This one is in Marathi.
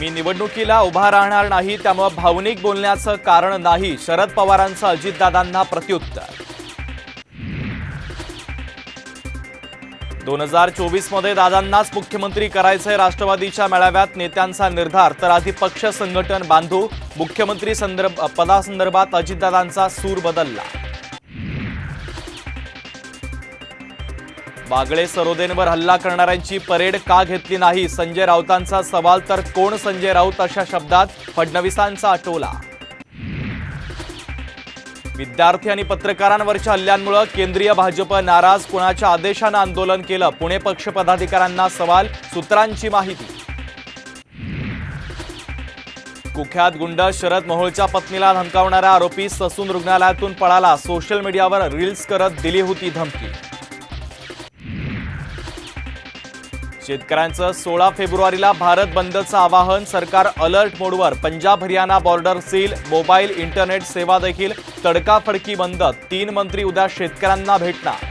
मी निवडणुकीला उभा राहणार नाही त्यामुळे भावनिक बोलण्याचं कारण नाही शरद पवारांचं अजितदादांना प्रत्युत्तर. दोन हजार चोवीसमध्ये दादांनाच मुख्यमंत्री करायचंय राष्ट्रवादीच्या मेळाव्यात नेत्यांचा निर्धार तर आधी पक्ष संघटन बांधू मुख्यमंत्री संदर्भ पदासंदर्भात अजितदादांचा सूर बदलला. बागळे सरोदेंवर हल्ला करणाऱ्यांची परेड का घेतली नाही? संजय राऊतांचा सवाल तर कोण संजय राऊत अशा शब्दात? फडणवीसांचा टोला विद्यार्थी आणि पत्रकारांवरच्या हल्ल्यांमुळे केंद्रीय भाजप नाराज कुणाच्या आदेशानं आंदोलन केलं? पुणे पक्ष पदाधिकाऱ्यांना सवाल सूत्रांची माहिती. कुख्यात गुंड शरद मोहोळच्या पत्नीला धमकावणारा आरोपी ससून रुग्णालयातून पळाला. सोशल मीडियावर रील्स करत दिली होती धमकी. शेतकऱ्यांचं सोळा फेब्रुवारीला भारत बंदचं आवाहन सरकार अलर्ट मोडवर. Punjab Haryana border seal mobile internet सेवा देखील तडकाफडकी बंद तीन मंत्री उद्या शेतकऱ्यांना भेटणार.